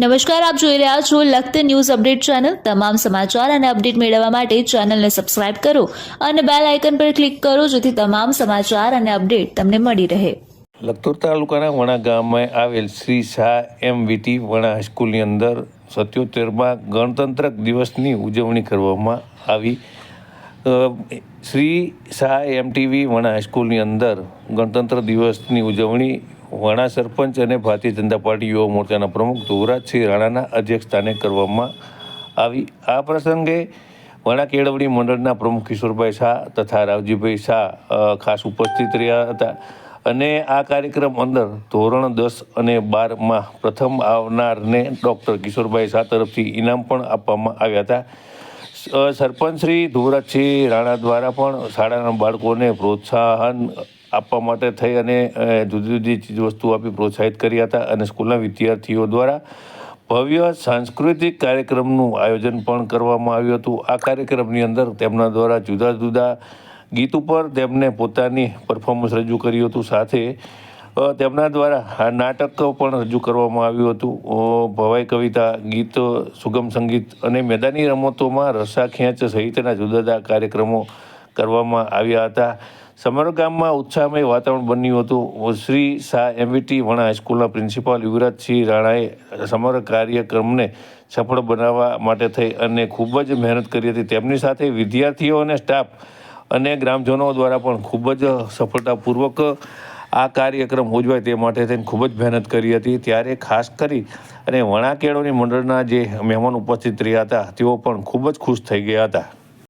નમસ્કાર, આપ જોઈ રહ્યા છો લખત ન્યૂઝ અપડેટ ચેનલ. તમામ સમાચાર અને અપડેટ મેળવવા માટે ચેનલને સબસ્ક્રાઇબ કરો અને બેલ આઇકન પર ક્લિક કરો જેથી તમામ સમાચાર અને અપડેટ તમને મળી રહે. લખતર તાલુકાના વણા ગામમાં આવેલ શ્રી શાહ એમ વીટી વણા હાઈસ્કૂલની અંદર સત્યોતેરમાં ગણતંત્ર દિવસની ઉજવણી કરવામાં આવી. શ્રી શાહ એમટીવી વણા હાઈસ્કૂલની અંદર ગણતંત્ર દિવસની ઉજવણી વણા સરપંચ અને ભારતીય જનતા પાર્ટી યુવા મોરચાના પ્રમુખ ધુવરાજસિંહ રાણાના અધ્યક્ષસ્થાને કરવામાં આવી. આ પ્રસંગે વણા કેળવણી મંડળના પ્રમુખ કિશોરભાઈ શાહ તથા રાવજીભાઈ શાહ ખાસ ઉપસ્થિત રહ્યા હતા. અને આ કાર્યક્રમ અંદર ધોરણ દસ અને બારમાં પ્રથમ આવનારને ડૉક્ટર કિશોરભાઈ શાહ તરફથી ઇનામ પણ આપવામાં આવ્યા હતા. સરપંચ શ્રી ધુવરાજસિંહ રાણા દ્વારા પણ શાળાના બાળકોને પ્રોત્સાહન આપવા માટે થઈ અને જુદી જુદી ચીજવસ્તુઓ આપી પ્રોત્સાહિત કર્યા હતા અને સ્કૂલના વિદ્યાર્થીઓ દ્વારા ભવ્ય સાંસ્કૃતિક કાર્યક્રમનું આયોજન પણ કરવામાં આવ્યું હતું. આ કાર્યક્રમની અંદર તેમના દ્વારા જુદા જુદા ગીત ઉપર તેમને પોતાની પરફોર્મન્સ રજૂ કર્યું હતું. સાથે તેમના દ્વારા નાટક પણ રજૂ કરવામાં આવ્યું હતું. ભવાઈ કવિતા, ગીત, સુગમ સંગીત અને મેદાની રમતોમાં રસ્સા ખેંચ સહિતના જુદા જુદા કાર્યક્રમો કરવામાં આવ્યા હતા. સમગ્ર ગામમાં ઉત્સાહમય વાતાવરણ બન્યું હતું. શ્રી શાહ એમવીટી વણા હાઈસ્કૂલના પ્રિન્સિપાલ યુવરાજસિંહ રાણાએ સમગ્ર કાર્યક્રમને સફળ બનાવવા માટે થઈ અને ખૂબ જ મહેનત કરી હતી. તેમની સાથે વિદ્યાર્થીઓ અને સ્ટાફ અને ગ્રામજનો દ્વારા પણ ખૂબ જ સફળતાપૂર્વક આ કાર્યક્રમ ઉજવાય તે માટે થઈને ખૂબ જ મહેનત કરી હતી. ત્યારે ખાસ કરી અને વણાકેળોની મંડળના જે મહેમાન ઉપસ્થિત રહ્યા હતા, તેઓ પણ ખૂબ જ ખુશ થઈ ગયા હતા.